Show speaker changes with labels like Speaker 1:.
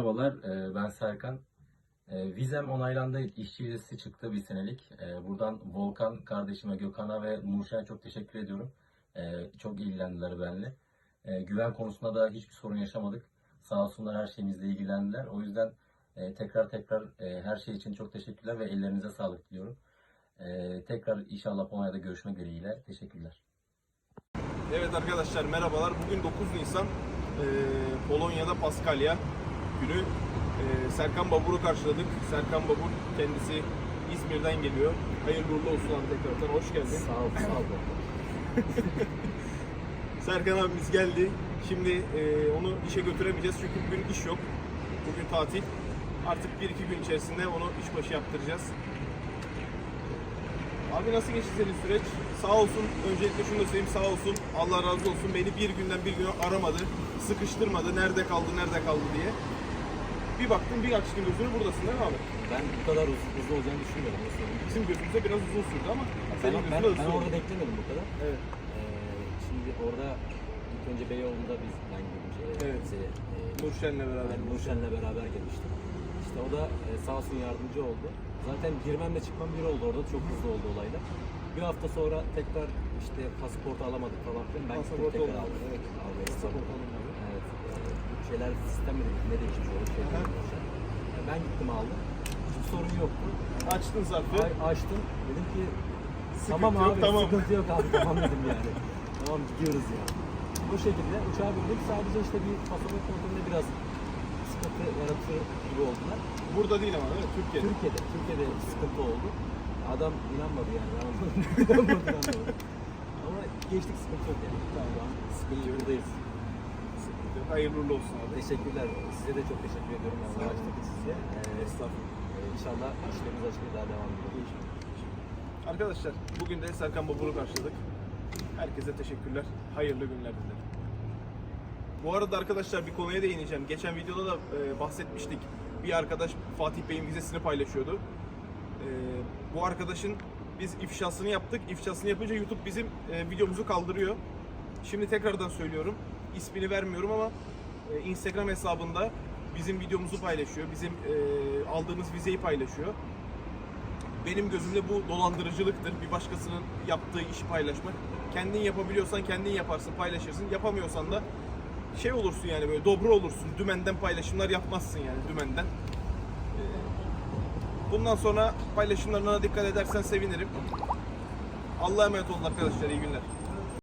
Speaker 1: Merhabalar, e, ben Serkan. E, Vizem onaylandı, işçi vizesi çıktı bir senelik. E, Buradan Volkan kardeşime, Gökhan'a ve Nurşen'e çok teşekkür ediyorum. Çok ilgilendiler benimle. Güven konusunda da hiçbir sorun yaşamadık. Sağ olsunlar her şeyimizle ilgilendiler. O yüzden tekrar tekrar her şey için çok teşekkürler ve ellerinize sağlık diliyorum. Tekrar inşallah Polonya'da görüşmek dileğiyle. Teşekkürler.
Speaker 2: Evet arkadaşlar merhabalar. Bugün 9 Nisan. Polonya'da Paskalya günü. Ee, Serkan Babur'u karşıladık. Serkan Babur kendisi İzmir'den geliyor. Hayırlı uğurlu olsun abi tekrardan. Hoş geldin.
Speaker 1: Sağ ol, sağ ol.
Speaker 2: Serkan abimiz geldi. Şimdi e, onu işe götüremeyeceğiz çünkü bugün iş yok. Bugün tatil. Artık 1-2 gün içerisinde onu işbaşı yaptıracağız. Abi nasıl geçti senin süreç? Sağ olsun, öncelikle şunu da söyleyeyim sağ olsun, Allah razı olsun beni bir günden bir güne aramadı, sıkıştırmadı, nerede kaldı, nerede kaldı diye. Bir baktım bir açtım gözünü buradasın değil mi abi?
Speaker 3: Ben bu kadar uzun, hızlı olacağını düşünmüyorum. Nasıl söyleyeyim?
Speaker 2: Bizim gözümüze biraz uzun sürdü ama
Speaker 3: Ben,
Speaker 2: senin
Speaker 3: ben,
Speaker 2: gözünde
Speaker 3: ben
Speaker 2: oldu.
Speaker 3: orada beklemedim bu kadar.
Speaker 2: Evet.
Speaker 3: Ee, şimdi orada ilk önce Beyoğlu'nda biz ben şeye.
Speaker 2: Evet.
Speaker 3: bize, e,
Speaker 2: Nurşen'le beraber.
Speaker 3: ben Nurşen'le beraber gelmiştim. İşte o da e, sağ olsun yardımcı oldu. Zaten girmemle çıkmam bir oldu orada. Çok hızlı oldu olaylar. Bir hafta sonra tekrar işte pasaportu alamadık falan filan. Ben
Speaker 2: Pasaport
Speaker 3: tekrar aldım.
Speaker 2: evet.
Speaker 3: Aldım.
Speaker 2: Pasaport olmadı.
Speaker 3: Şeyler sistem ne değişmiş orada şey
Speaker 2: Aha.
Speaker 3: dedim Nurşen. E, Ben gittim aldım. Hiçbir sorun yoktu.
Speaker 2: Açtın zarfı.
Speaker 3: Ay, açtım. Dedim ki
Speaker 2: Sıkıntı
Speaker 3: tamam
Speaker 2: yok,
Speaker 3: abi
Speaker 2: tamam."
Speaker 3: sıkıntı yok abi tamam dedim yani. tamam gidiyoruz ya. Bu şekilde uçağa bindik. Sadece işte bir pasaport kontrolünde biraz sıkıntı yaratır gibi oldular.
Speaker 2: Burada değil ama değil mi? Türkiye'de.
Speaker 3: Türkiye'de, Türkiye'de sıkıntı oldu. Adam inanmadı yani. İnanmadı, inanmadı. Ama geçtik sıkıntı yok yani. An sıkıntı. Buradayız.
Speaker 2: Hayırlı uğurlu olsun abi.
Speaker 3: Teşekkürler. Size de çok teşekkür ediyorum.
Speaker 2: Sağ
Speaker 3: Allah
Speaker 2: olun.
Speaker 3: size. Ee,
Speaker 2: Estağfurullah.
Speaker 3: e, inşallah işlerimiz açmaya daha devam ediyor.
Speaker 2: Arkadaşlar bugün de Serkan Babur'u karşıladık. Herkese teşekkürler. Hayırlı günler dilerim. Bu arada arkadaşlar bir konuya değineceğim. Geçen videoda da e, bahsetmiştik. Bir arkadaş Fatih Bey'in vizesini paylaşıyordu. E, bu arkadaşın biz ifşasını yaptık. İfşasını yapınca YouTube bizim e, videomuzu kaldırıyor. Şimdi tekrardan söylüyorum. İsmini vermiyorum ama e, Instagram hesabında bizim videomuzu paylaşıyor. Bizim e, aldığımız vizeyi paylaşıyor benim gözümde bu dolandırıcılıktır. Bir başkasının yaptığı işi paylaşmak. Kendin yapabiliyorsan kendin yaparsın, paylaşırsın. Yapamıyorsan da şey olursun yani böyle dobro olursun. Dümenden paylaşımlar yapmazsın yani dümenden. Ee, Bundan sonra paylaşımlarına dikkat edersen sevinirim. Allah'a emanet olun arkadaşlar. iyi günler.